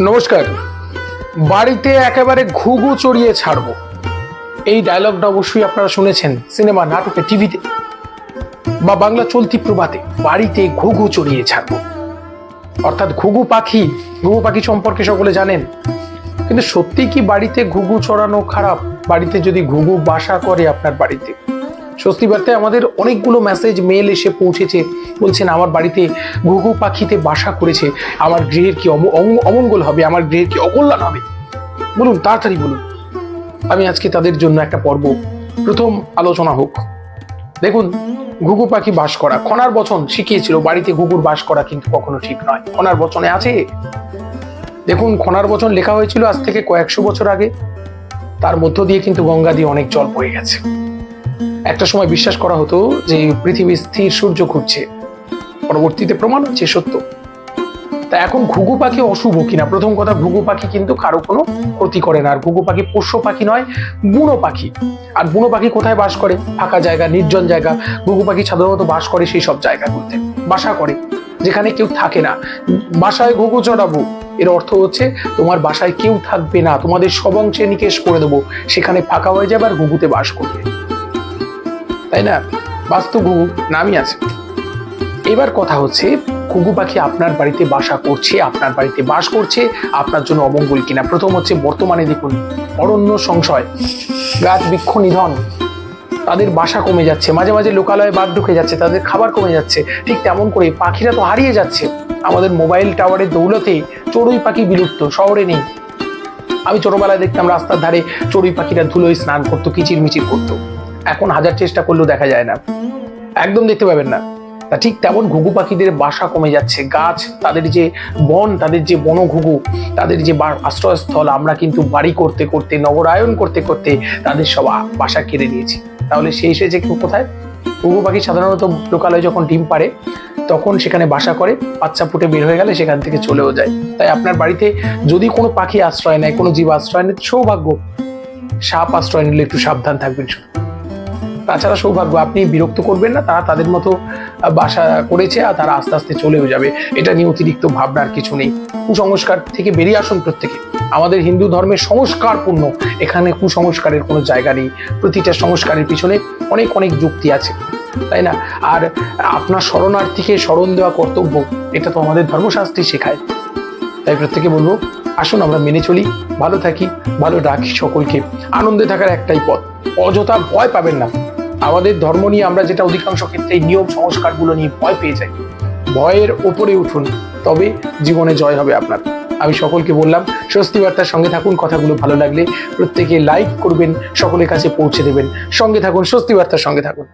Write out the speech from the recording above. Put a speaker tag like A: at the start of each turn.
A: নমস্কার। বাড়িতে একেবারে ঘুঘু চড়িয়ে ছাড়বো। এই ডায়লগটা অবশ্যই আপনারা শুনেছেন সিনেমা নাটকে, টিভিতে বা বাংলা চলতি প্রভাতে বাড়িতে ঘুঘু চড়িয়ে ছাড়বো। অর্থাৎ ঘুঘু পাখি ঘুঘু পাখি সম্পর্কে সকলে জানেন। কিন্তু সত্যি কি বাড়িতে ঘুঘু চড়ানো খারাপ? বাড়িতে যদি ঘুঘু বাসা করে আপনার বাড়িতে স্বস্তি বার্তায় আমাদের অনেকগুলো মেসেজ মেল এসে পৌঁছেছে। বলছেন, আমার বাড়িতে ঘুঘু পাখিতে বাসা করেছে। আমার গৃহের কি অম- অম- অমঙ্গল হবে? আমার গৃহের কি অকল্যাণ হবে? বলুন, তাড়াতাড়ি বলুন। আমি আজকে তাদের জন্য একটা পর্ব। প্রথম আলোচনা হোক। দেখুন, ঘুঘু পাখি বাস করা। খনার বচন শিখিয়েছিল, বাড়িতে ঘুঘুর বাস করা কিন্তু কখনো ঠিক নয়। খনার বচনে আছে? দেখুন, খনার বচন লেখা হয়েছিল আজ থেকে কয়েকশো বছর আগে। তার মধ্য দিয়ে কিন্তু গঙ্গা দিয়ে অনেক জল বয়ে গেছে। একটা সময় বিশ্বাস করা হতো যে পৃথিবী স্থির সূর্য ঘুরছে পরবর্তীতে প্রমাণ হচ্ছে সত্য। তা এখন ঘুঘু পাখি অশুভ কিনা? প্রথম কথা, ঘুঘু পাখি কিন্তু কারও কোনো ক্ষতি করে না। আর ঘুঘু পাখি পোষ্য পাখি নয়, বুনো পাখি। আর বুনো পাখি কোথায় বাস করে? ফাঁকা জায়গা, নির্জন জায়গা। ঘুঘু পাখি সাধারণত বাস করে সেই সব জায়গাগুলোতে বাসা করে, যেখানে কেউ থাকে না। বাসায় ঘুঘু চড়াবো, এর অর্থ হচ্ছে তোমার বাসায় কেউ থাকবে না। তোমাদের সব অংশে নিকেশ করে দেবো। সেখানে ফাঁকা হয়ে যাবে আর ঘুঘুতে বাস করবে। তাই না? বাস্তু ঘুঘু নামই আছে। এবার কথা হচ্ছে ঘুঘু পাখি আপনার বাড়িতে বাসা করছে, আপনার বাড়িতে বাস করছে, আপনার জন্য অমঙ্গল কিনা? প্রথম হচ্ছে বর্তমানে দেখুন, অরণ্য সংশয়, গাছ বৃক্ষ নিধন, তাদের বাসা কমে যাচ্ছে, মাঝে মাঝে লোকালয়ে বাদ ঢুকে যাচ্ছে, তাদের খাবার কমে যাচ্ছে। ঠিক তেমন করে পাখিরা তো হারিয়ে যাচ্ছে। আমাদের মোবাইল টাওয়ারের দৌলতে চড়ুই পাখি বিলুপ্ত, শহরে নেই। আমি ছোটবেলায় দেখতাম রাস্তার ধারে চড়ুই পাখিরা ধুলোয় স্নান করতো কিচির মিচির করতো। এখন হাজার চেষ্টা করলেও দেখা যায় না। একদম দেখতে পাবেন না। তা ঠিক তেমন ঘুঘু পাখিদের বাসা কমে যাচ্ছে। গাছ, তাদের যে বন, তাদের যে বনঘুঘু, তাদের যে আশ্রয়স্থল, আমরা কিন্তু বাড়ি করতে করতে, নগরায়ন করতে করতে তাদের সব বাসা কেড়ে নিয়েছি। তাহলে সে এসেছে কোথায়? ঘুঘু পাখি সাধারণত লোকালয়ে যখন ডিম পারে তখন সেখানে বাসা করে, বাচ্চা ফুটে বের হয়ে গেলে সেখান থেকে চলেও যায়। তাই আপনার বাড়িতে যদি কোনো পাখি আশ্রয় নেয়, কোনো জীব আশ্রয় নেয়, সৌভাগ্য, সাপ আশ্রয় নিলে একটু সাবধান থাকবেন শুধু। তাছাড়া সৌভাগ্য, আপনি বিরক্ত করবেন না, তারা তাদের মতো বাসা করেছে আর তারা আস্তে আস্তে চলেও যাবে। এটা নিয়ে অতিরিক্ত ভাবনার কিছু নেই। কুসংস্কার থেকে বেরিয়ে আসুন প্রত্যেকে। আমাদের হিন্দু ধর্মের সংস্কারপূর্ণ। এখানে কুসংস্কারের কোনো জায়গা নেই। প্রতিটা সংস্কারের পিছনে অনেক অনেক যুক্তি আছে। তাই না? আর আপনার শরণার্থীকে স্মরণ দেওয়া কর্তব্য, এটা তো আমাদের ধর্মশাস্ত্রী শেখায়। তাই প্রত্যেকে বলব, আসুন আমরা মেনে চলি, ভালো থাকি, ভালো রাখি সকলকে। আনন্দে থাকার একটাই পথ, অযথা ভয় পাবেন না। আমাদের ধর্ম নিয়ে আমরা যেটা অধিকাংশ ক্ষেত্রে নিয়ম সংস্কারগুলো নিয়ে ভয় পেয়ে যাই। ভয়ের ওপরে উঠুন, তবে জীবনে জয় হবে আপনার। আমি সকলকে বললাম, স্বস্তি বার্তার সঙ্গে থাকুন, কথাগুলো ভালো লাগলে প্রত্যেকে লাইক করবেন, সকলের কাছে পৌঁছে দেবেন। সঙ্গে থাকুন, স্বস্তি বার্তার সঙ্গে থাকুন।